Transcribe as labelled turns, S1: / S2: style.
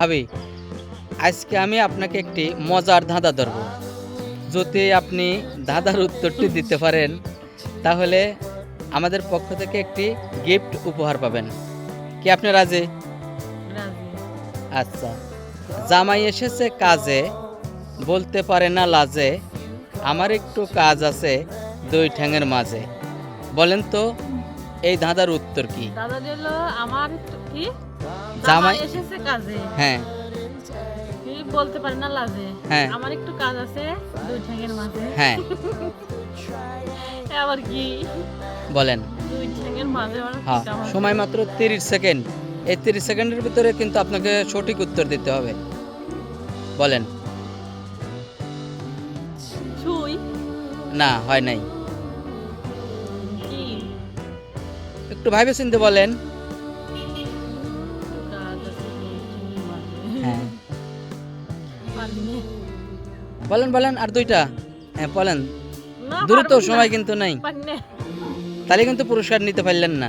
S1: ভাবি আজকে আমি আপনাকে একটি মজার ধাঁধা ধরব। যদি আপনি ধাঁধার উত্তরটি দিতে পারেন তাহলে আমাদের পক্ষ থেকে একটি গিফট উপহার পাবেন। কি আপনি রাজি?
S2: রাজি।
S1: আচ্ছা। জামাই এসেছে কাজে বলতে পারে না লাজে আমার একটু কাজ আছে দুই ঠ্যাঙের মাঝে। বলেন তো এই ধাঁধার উত্তর কি?
S2: দাদা দিল আমার কি?
S1: জামাই-
S2: এসেছে কাজে।
S1: হ্যাঁ।
S2: কি বলতে পারে না লাজে?
S1: হ্যাঁ।
S2: আমার একটু কাজ আছে দুই ঠ্যাঙের মাঝে।
S1: হ্যাঁ।
S2: আবার কি?
S1: বলেন।
S2: দুই ঠ্যাঙের মাঝে
S1: হ্যাঁ সময় মাত্র তিরিশ সেকেন্ড। এই তিরিশ সেকেন্ডের ভিতরে কিন্তু আপনাকে সঠিক উত্তর দিতে হবে। বলেন। না হয় নাই। একটু ভাইবে চিনতে বলেন। হ্যাঁ। বলেন বলেন আর দুইটা? হ্যাঁ বলেন।
S2: দূরত্ব
S1: দ্রুত সময় কিন্তু নাই। তাহলে কিন্তু পুরস্কার নিতে পারলেন
S2: না।